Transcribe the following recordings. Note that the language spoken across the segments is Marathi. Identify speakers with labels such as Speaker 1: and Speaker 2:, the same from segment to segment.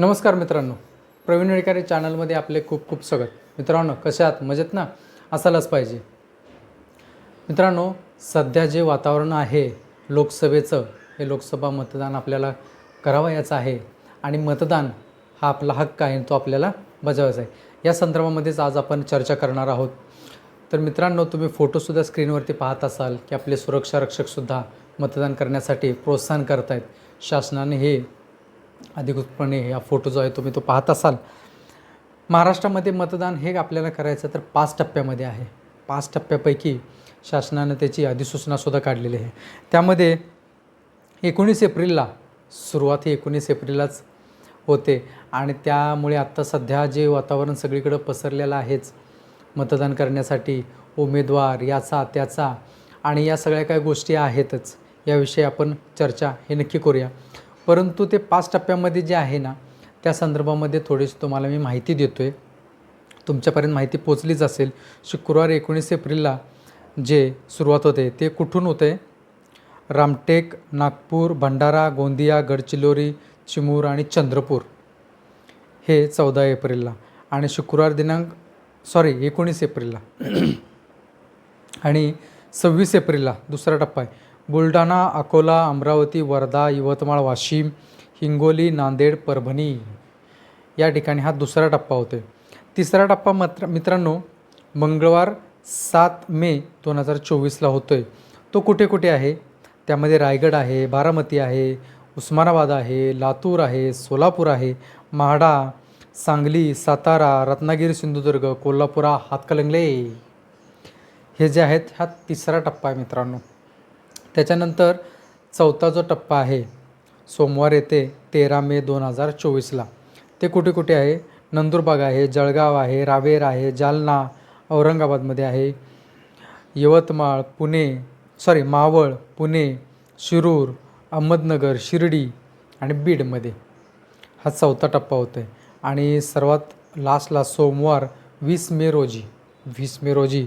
Speaker 1: नमस्कार मित्रांनो. प्रवीण वेळकारे चॅनलमध्ये आपले खूप खूप स्वागत. मित्रांनो कसे आहात? मजेत ना? असायलाच पाहिजे. मित्रांनो सध्या जे वातावरण आहे लोकसभेचं हे लोकसभा मतदान आपल्याला करावयाचं आहे. आणि मतदान हा आपला हक्क आहे तो आपल्याला बजावायचा आहे. या संदर्भामध्येच आज आपण चर्चा करणार आहोत. तर मित्रांनो तुम्ही फोटोसुद्धा स्क्रीनवरती पाहत असाल की आपले सुरक्षा रक्षकसुद्धा मतदान करण्यासाठी प्रोत्साहन करत आहेत शासनाने हे अधिकृतपणे हा फोटो जो आहे तुम्ही तो पाहत असाल. महाराष्ट्रामध्ये मतदान हे आपल्याला करायचं तर पाच टप्प्यामध्ये आहे. पाच टप्प्यापैकी शासनानं त्याची अधिसूचनासुद्धा काढलेली आहे. त्यामध्ये एकोणीस एप्रिलला सुरुवात ही एकोणीस एप्रिललाच होते आणि त्यामुळे आत्ता सध्या जे वातावरण सगळीकडं पसरलेलं आहेच मतदान करण्यासाठी उमेदवार याचा त्याचा आणि या सगळ्या काही गोष्टी आहेतच याविषयी आपण चर्चा हे नक्की करूया. परंतु ते पाच टप्प्यामध्ये जे आहे ना त्या संदर्भामध्ये थोडीशी तुम्हाला मी माहिती देतो आहे तुमच्यापर्यंत माहिती पोचलीच असेल. शुक्रवार एकोणीस एप्रिलला जे सुरुवात होते ते कुठून होते? रामटेक नागपूर भंडारा गोंदिया गडचिरोली चिमूर आणि चंद्रपूर. हे चौदा एप्रिलला आणि शुक्रवार दिनांक सॉरी एकोणीस एप्रिलला. आणि सव्वीस एप्रिलला दुसरा टप्पा आहे. बुलढाणा अकोला अमरावती वर्धा यवतमाळ वाशिम हिंगोली नांदेड परभणी या ठिकाणी हा दुसरा टप्पा होतो तिसरा टप्पा मात्र मित्रांनो मंगळवार सात मे दोन हजार चोवीसला होतो आहे तो कुठे कुठे आहे? त्यामध्ये रायगड आहे बारामती आहे उस्मानाबाद आहे लातूर आहे सोलापूर आहे म्हाडा सांगली सातारा रत्नागिरी सिंधुदुर्ग कोल्हापुरा हातकलंगले हे जे आहेत हा तिसरा टप्पा आहे मित्रांनो. त्याच्यानंतर चौथा जो टप्पा आहे सोमवार येते तेरा मे दोन हजार चोवीसला. ते कुठे कुठे आहे? नंदुरबाग आहे जळगाव आहे रावेर आहे जालना औरंगाबादमध्ये आहे. यवतमाळ पुणे सॉरी मावळ पुणे शिरूर अहमदनगर शिर्डी आणि बीडमध्ये हा चौथा टप्पा होतो आहे आणि सर्वात लास्टला सोमवार वीस मे रोजी वीस मे रोजी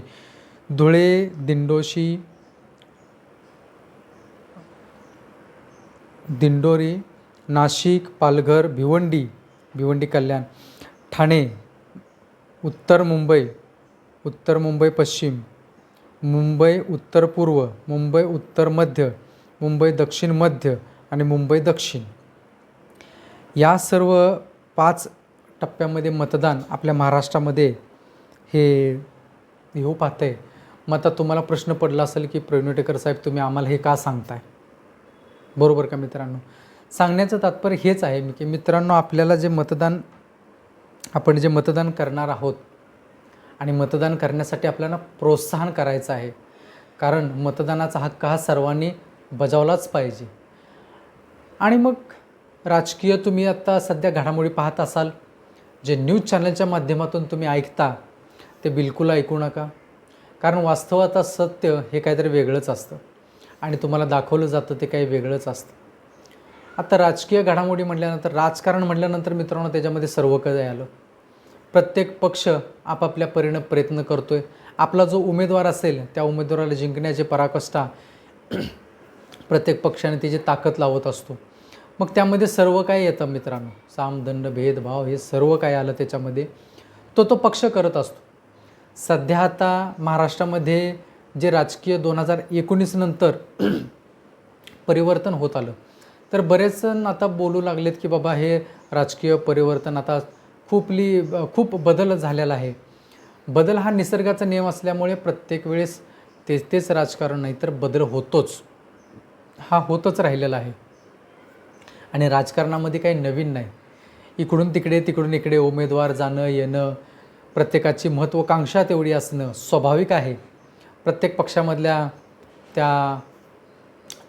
Speaker 1: धुळे दिंडोशी दिंडोरी नाशिक पालघर भिवंडी भिवंडी कल्याण ठाणे उत्तर मुंबई उत्तर मुंबई पश्चिम मुंबई उत्तर पूर्व मुंबई उत्तर मध्य मुंबई दक्षिण मध्य आणि मुंबई दक्षिण. या सर्व पाच टप्प्यामध्ये मतदान आपल्या महाराष्ट्रामध्ये हे येऊ पाहतं आहे मग आता तुम्हाला प्रश्न पडला असेल की प्रवीण साहेब तुम्ही आम्हाला हे का सांगताय? बरोबर का मित्रांनो? सांगण्याचं तात्पर्य हेच आहे की मित्रांनो आपल्याला जे मतदान आपण जे मतदान करणार आहोत आणि मतदान करण्यासाठी आपल्याला प्रोत्साहन करायचं आहे. कारण मतदानाचा हक्क हा सर्वांनी बजावलाच पाहिजे. आणि मग राजकीय तुम्ही आत्ता सध्या घडामोडी पाहत असाल जे न्यूज चॅनलच्या माध्यमातून तुम्ही ऐकता ते बिलकुल ऐकू नका. कारण वास्तवात सत्य हे काहीतरी वेगळंच असतं. आणि तुम्हाला दाखवलं जातं ते काही वेगळंच असतं. आता राजकीय घडामोडी म्हटल्यानंतर राजकारण म्हटल्यानंतर मित्रांनो त्याच्यामध्ये सर्व काही आलं. प्रत्येक पक्ष आपापल्या परीनं प्रयत्न करतो आहे आपला जो उमेदवार असेल त्या उमेदवाराला जिंकण्याचे पराकष्टा प्रत्येक पक्षाने तिची ताकद लावत असतो. मग त्यामध्ये सर्व काय येतं मित्रांनो. सामदंड भेदभाव हे सर्व काय आलं त्याच्यामध्ये. तो तो पक्ष करत असतो. सध्या आता महाराष्ट्रामध्ये जे राजकीय दोन हजार एकोणीस नंतर परिवर्तन होत आलं. तर बरेच जण आता बोलू लागलेत की बाबा हे राजकीय परिवर्तन आता खूपली खूप बदल झालेला आहे. बदल हा निसर्गाचा नियम असल्यामुळे प्रत्येक वेळेस तेच तेच राजकारण नाही तर बदल होतोच. हा होतच राहिलेला आहे. आणि राजकारणामध्ये काही नवीन नाही. इकडून तिकडे तिकडून इकडे उमेदवार जाणं येणं प्रत्येकाची महत्त्वाकांक्षा तेवढी असणं स्वाभाविक आहे. प्रत्येक पक्षामधल्या त्या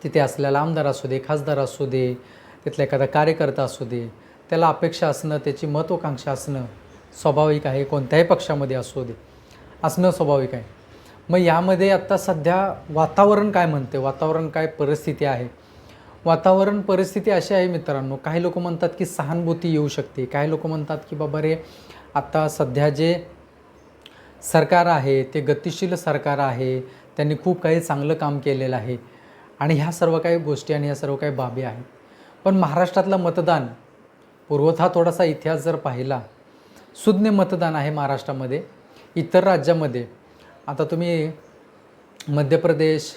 Speaker 1: तिथे असलेला आमदार असू दे खासदार असू दे तिथला एखादा कार्यकर्ता असू दे त्याला अपेक्षा असणं त्याची महत्त्वाकांक्षा असणं स्वाभाविक आहे. कोणत्याही पक्षामध्ये असू दे असणं स्वाभाविक आहे. मग यामध्ये आत्ता सध्या वातावरण काय म्हणते? वातावरण काय परिस्थिती आहे? वातावरण परिस्थिती अशी आहे मित्रांनो काही लोक म्हणतात की सहानुभूती येऊ शकते. काही लोक म्हणतात की बाबा रे आत्ता सध्या जे सरकार आहे ते गतिशील सरकार आहे त्यांनी खूप काही चांगलं काम केलेलं आहे. आणि ह्या सर्व काही गोष्टी आणि ह्या सर्व काही बाबी आहेत. पण महाराष्ट्रातलं मतदान पूर्वतः थोडासा इतिहास जर पाहिला सुज्ञ मतदान आहे महाराष्ट्रामध्ये. इतर राज्यामध्ये आता तुम्ही मध्य प्रदेश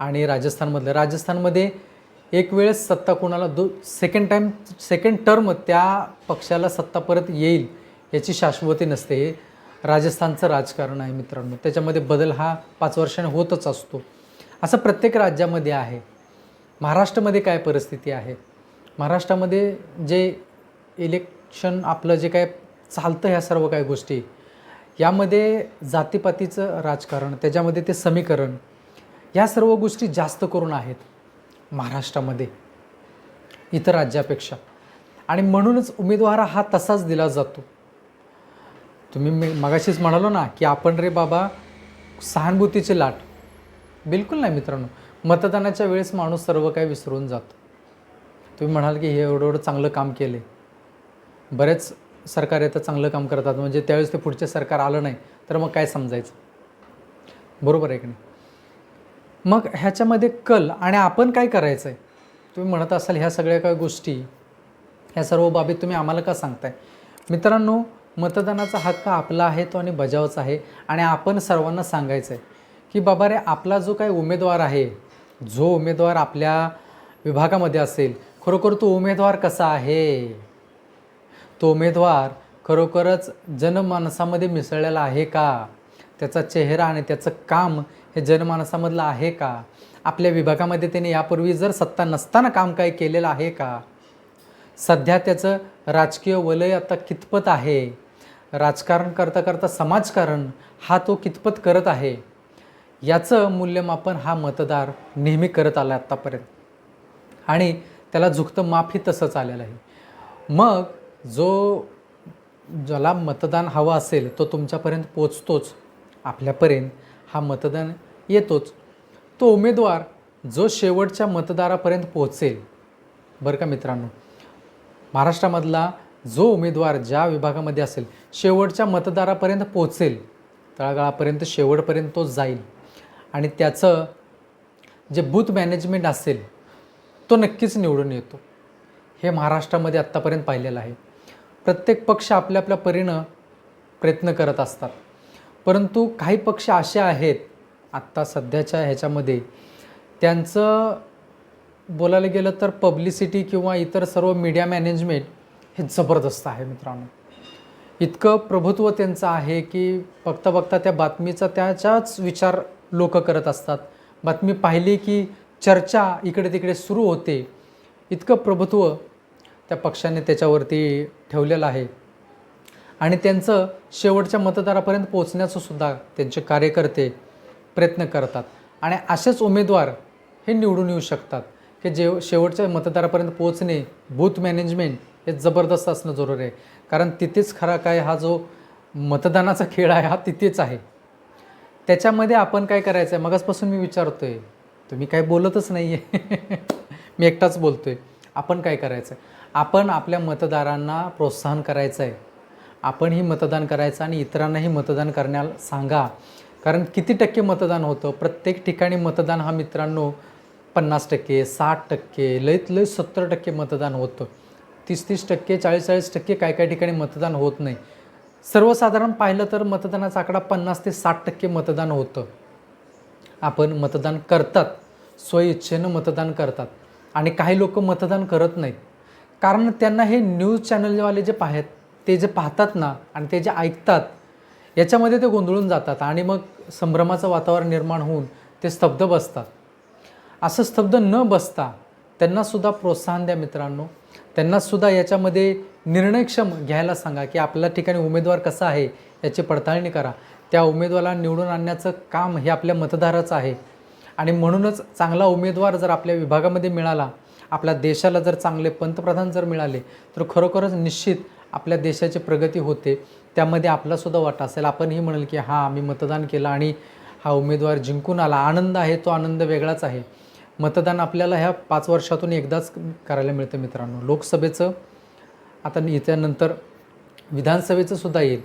Speaker 1: आणि राजस्थानमधलं राजस्थानमध्ये एक वेळेस सत्ता कोणाला दो सेकंड टाईम सेकंड टर्म त्या पक्षाला सत्ता परत येईल याची शाश्वती नसते. राजस्थानचं राजकारण आहे मित्रांनो. त्याच्यामध्ये बदल हा पाच वर्षाने होतच असतो. असं प्रत्येक राज्यामध्ये आहे. महाराष्ट्रामध्ये काय परिस्थिती आहे? महाराष्ट्रामध्ये जे इलेक्शन आपलं जे काय चालतं ह्या सर्व काही गोष्टी यामध्ये जातीपातीचं राजकारण त्याच्यामध्ये ते समीकरण या सर्व गोष्टी जास्त करून आहेत महाराष्ट्रामध्ये इतर राज्यापेक्षा. आणि म्हणूनच उमेदवार हा तसाच दिला जातो. तुम्ही मी मगाशीच म्हणालो ना की आपण रे बाबा सहानुभूतीची लाट. बिलकुल नाही मित्रांनो. मतदानाच्या वेळेस माणूस सर्व काही विसरून जातो. तुम्ही म्हणाल की हे एवढं एवढं चांगलं काम केले. बरेच सरकार येतं चांगलं काम करतात. म्हणजे त्यावेळेस ते पुढचे सरकार आलं नाही तर मग काय समजायचं? बरोबर आहे की नाही? मग ह्याच्यामध्ये कल आणि आपण काय करायचं आहे तुम्ही म्हणत असाल ह्या सगळ्या काय गोष्टी ह्या सर्व बाबी तुम्ही आम्हाला का सांगताय? मित्रांनो मतदानाचा हक्क आपला आहे तो आणि बजावचा आहे. आणि आपण सर्वांना सांगायचं आहे की बाबा रे आपला जो काही उमेदवार आहे जो उमेदवार आपल्या विभागामध्ये असेल खरोखर तो उमेदवार कसा आहे? तो उमेदवार खरोखरच जनमानसामध्ये मिसळलेला आहे का? त्याचा चेहरा आणि त्याचं काम हे जनमानसामधलं आहे का? आपल्या विभागामध्ये त्याने यापूर्वी जर सत्ता नसताना काम काय केलेलं आहे का? सध्या त्याचं राजकीय वलय आता कितपत आहे? राजकारण करता करता समाजकारण हा तो कितपत करत आहे? याचं मूल्यमापन हा मतदार नेहमी करत आला आत्तापर्यंत. आणि त्याला झुकतं माफी तसंच आलेलं आहे. मग जो ज्याला मतदान हवं असेल तो तुमच्यापर्यंत पोचतोच आपल्यापर्यंत हा मतदान येतोच. तो उमेदवार जो शेवटच्या मतदारापर्यंत पोहोचेल बरं का मित्रांनो? महाराष्ट्रामधला जो उमेदवार ज्या विभागामध्ये असेल शेवटच्या मतदारापर्यंत पोचेल तळागाळापर्यंत शेवटपर्यंत तो जाईल. आणि त्याचं जे बूथ मॅनेजमेंट असेल तो नक्कीच निवडून येतो. हे महाराष्ट्रामध्ये आत्तापर्यंत पाहिलेलं आहे. प्रत्येक पक्ष आपल्या आपल्या परीनं प्रयत्न करत असतात. परंतु काही पक्ष असे आहेत आत्ता सध्याच्या ह्याच्यामध्ये त्यांचं बोलायला गेलं तर पब्लिसिटी किंवा इतर सर्व मीडिया मॅनेजमेंट हे जबरदस्त आहे मित्रांनो. इतकं प्रभुत्व त्यांचं आहे की बघता बघता त्या बातमीचा त्याच्याच विचार लोक करत असतात. बातमी पाहिली की चर्चा इकडे तिकडे सुरू होते. इतकं प्रभुत्व त्या पक्षाने त्याच्यावरती ठेवलेलं आहे. आणि त्यांचं शेवटच्या मतदारापर्यंत पोहोचण्याचं सुद्धा त्यांचे कार्यकर्ते प्रयत्न करतात. आणि असेच उमेदवार हे निवडून येऊ शकतात. की जे शेवटच्या मतदारापर्यंत पोहोचणे बूथ मॅनेजमेंट हे जबरदस्त असणं जरुरी आहे. कारण तिथेच खरा काय हा जो मतदानाचा खेळ आहे हा तिथेच आहे. त्याच्यामध्ये आपण काय करायचं आहे मगासपासून मी विचारतो आहे तुम्ही काय बोलतच नाही आहे मी एकटाच बोलतो आहे आपण काय करायचं आहे आपण आपल्या मतदारांना प्रोत्साहन करायचं आहे आपणही मतदान करायचं आणि इतरांनाही मतदान करण्याला सांगा. कारण किती टक्के मतदान होतं? प्रत्येक ठिकाणी मतदान हा मित्रांनो पन्नास टक्के साठ टक्के लयत लय सत्तर टक्के मतदान होतं. तीस तीस टक्के चाळीस चाळीस टक्के काय काय ठिकाणी मतदान होत नाही. सर्वसाधारण पाहिलं तर मतदानाचा आकडा पन्नास ते साठ टक्के मतदान होतं. आपण मतदान करतात. स्वइच्छेनं मतदान करतात. आणि काही लोक मतदान करत नाहीत. कारण त्यांना हे न्यूज चॅनलवाले जे पाहत ते जे पाहतात ना आणि ते जे ऐकतात याच्यामध्ये ते गोंधळून जातात आणि मग संभ्रमाचं वातावरण निर्माण होऊन ते स्तब्ध बसतात. असं स्तब्ध न बसता त्यांनासुद्धा प्रोत्साहन द्या मित्रांनो. त्यांनासुद्धा याच्यामध्ये निर्णयक्षम घ्यायला सांगा की आपल्या ठिकाणी उमेदवार कसा आहे याची पडताळणी करा. त्या उमेदवाराला निवडून आणण्याचं काम हे आपल्या मतदाराचं आहे. आणि म्हणूनच चांगला उमेदवार जर आपल्या विभागामध्ये मिळाला आपल्या देशाला जर चांगले पंतप्रधान जर मिळाले तर खरोखरच निश्चित आपल्या देशाची प्रगती होते. त्यामध्ये आपलासुद्धा वाटा असेल. आपणही म्हणाल की हां आम्ही मतदान केलं आणि हा उमेदवार जिंकून आला. आनंद आहे तो आनंद वेगळाच आहे. मतदान आपल्याला ह्या पाच वर्षातून एकदाच करायला मिळतं मित्रांनो. लोकसभेचं आता याच्यानंतर विधानसभेचं सुद्धा येईल.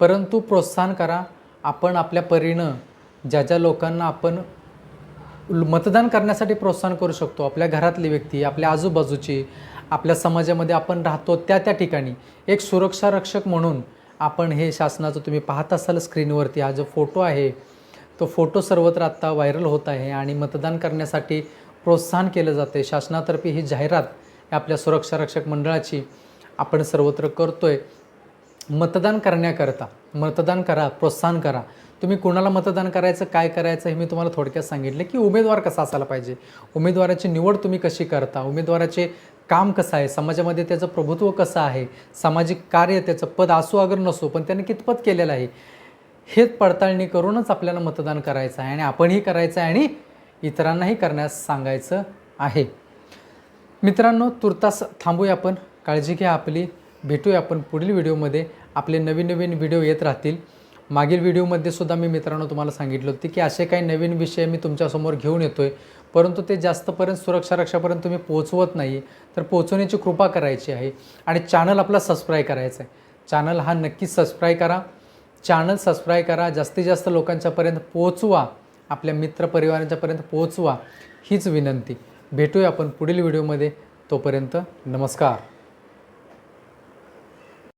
Speaker 1: परंतु प्रोत्साहन करा आपण आपल्या परीनं ज्या ज्या लोकांना आपण मतदान करण्यासाठी प्रोत्साहन करू शकतो आपल्या घरातली व्यक्ती आपल्या आजूबाजूची आपल्या समाजामध्ये आपण राहतो त्या त्या ठिकाणी एक सुरक्षा रक्षक म्हणून आपण हे शासनाचं तुम्ही पाहत असाल स्क्रीनवरती हा जो फोटो आहे तो फोटो सर्वत्र आत्ता व्हायरल होत आहे आणि मतदान करण्यासाठी प्रोत्साहन केलं जातं. आहे शासनातर्फे ही जाहिरात आपल्या सुरक्षा रक्षक मंडळाची आपण सर्वत्र करतो आहे मतदान करण्याकरता मतदान करा प्रोत्साहन करा. तुम्ही कुणाला मतदान करायचं काय करायचं हे मी तुम्हाला थोडक्यात सांगितलं की उमेदवार कसा असायला पाहिजे. उमेदवाराची निवड तुम्ही कशी करता? उमेदवाराचे काम कसं आहे? समाजामध्ये त्याचं प्रभुत्व कसं आहे? सामाजिक कार्य त्याचं पद असो अगर नसो पण त्याने कितपत केलेलं आहे? हेच पडताळणी करूनच आपल्याला मतदान करायचं आहे आणि आपणही करायचं आहे आणि इतरांनाही करण्यास सांगायचं आहे. मित्रांनो तुर्तास थांबूया आपण. काळजी घ्या आपली. भेटूया आपण पुढील व्हिडिओमध्ये. आपले नवीन नवीन व्हिडिओ येत राहतील. मागील व्हिडिओमध्ये सुद्धा मी मित्रांनो तुम्हाला सांगितलं होतं की असे काही नवीन विषय मी तुमच्यासमोर घेऊन येतो आहे परंतु ते जास्तपर्यंत सुरक्षा रक्षापर्यंत तुम्ही पोचवत नाही. तर पोचवण्याची कृपा करायची आहे. आणि चॅनल आपला सबस्क्राईब करायचा आहे. चॅनल हा नक्कीच सबस्क्राईब करा. चॅनल सबस्क्राईब करा जास्तीत जास्त लोकांच्यापर्यंत पोहोचवा आपल्या मित्रपरिवारांच्यापर्यंत पोहोचवा हीच विनंती. भेटूया आपण पुढील व्हिडिओमध्ये. तोपर्यंत नमस्कार.